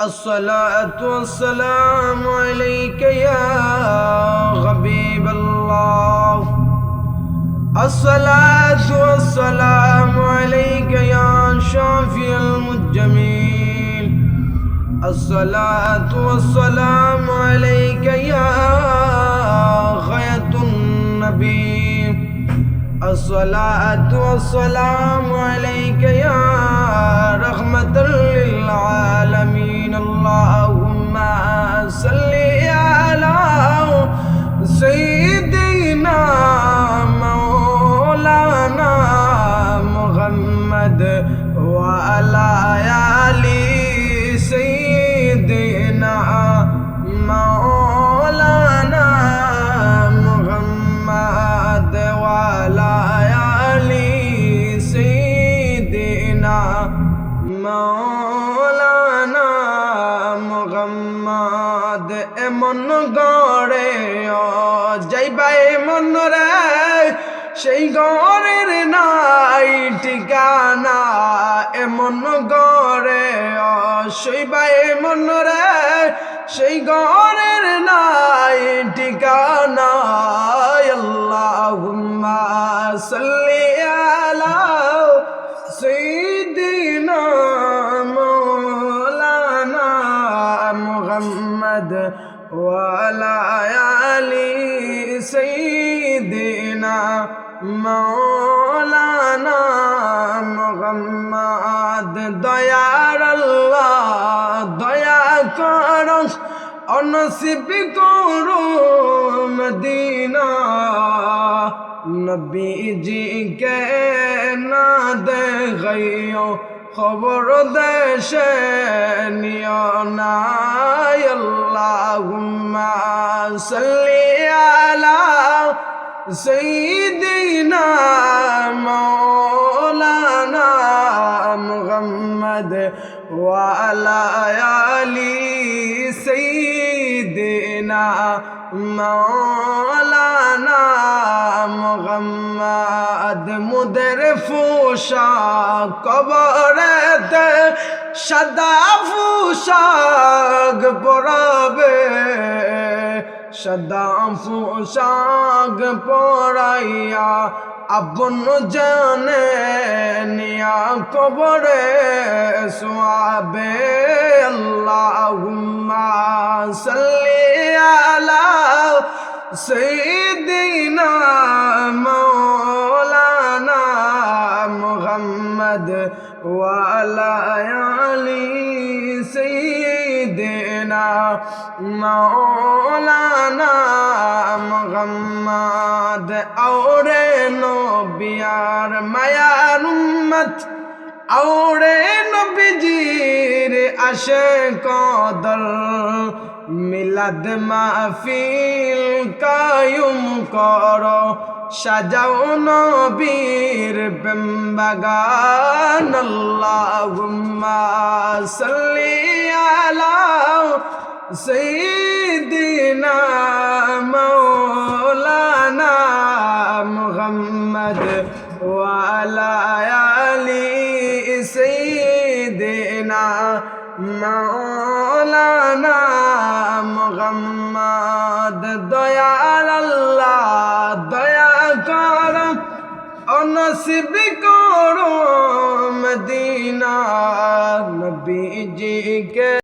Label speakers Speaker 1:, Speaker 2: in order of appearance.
Speaker 1: الصلاة والسلام عليك يا حبيب الله. الصلاة والسلام عليك يا شافي المجمين الصلاة والسلام عليك يا غاية النبي الصلاة والسلام عليك يا رحمة এমন গড়ে যাইবা এমন রে, সেই গড়ের নাই ঠিকানা। এমন গড়ে শৈবা এমন রে, সেই গড়ের নাই ঠিকানা। আল্লাহুম্মা সাল্লি আলা সাইয়্যিদিনা মাওলানা মুহাম্মদ ওয়ালা আলি সাইয়্যিদিনা মাওলানা মুহাম্মদ দয়ার আল্লাহ দয়া করো অনসিব করো মদিনা নবীজি কে না দেখাইও খবর দেশে নিও না আল্লাহুম্মা সাল্লি আলা سيدنا مولانا محمد وعلى آل سيدنا مولانا محمد মুদের ফুশাক কবরেতে সাদা ফুশাক পরাবে সদা পোশাক পরাইয়া আপন জানে নিয়া কবরে সোয়াবে আল্লাহুম্মা সাল্লি আলা সাইয়্যিদিনা মাওলানা মুহাম্মদ ওয়া না মৌলানা মোহাম্মদ, আওরে নবিয়ার মায়ার উম্মত, আওরে নবীজির আশে কদল মিলাদ মাহফিল কায়ুম কর, সাজাও নবীর বাগান আল্লাহুম্মা সাল্লি আলা সাইয়্যিদিনা মাওলানা মুহাম্মদ ওয়ালা আলি সাইয়্যিদিনা মাওলানা মুহাম্মদ দয়াল আল্লাহ দয়া কর অনসিব করো মদিনা নবীজি কে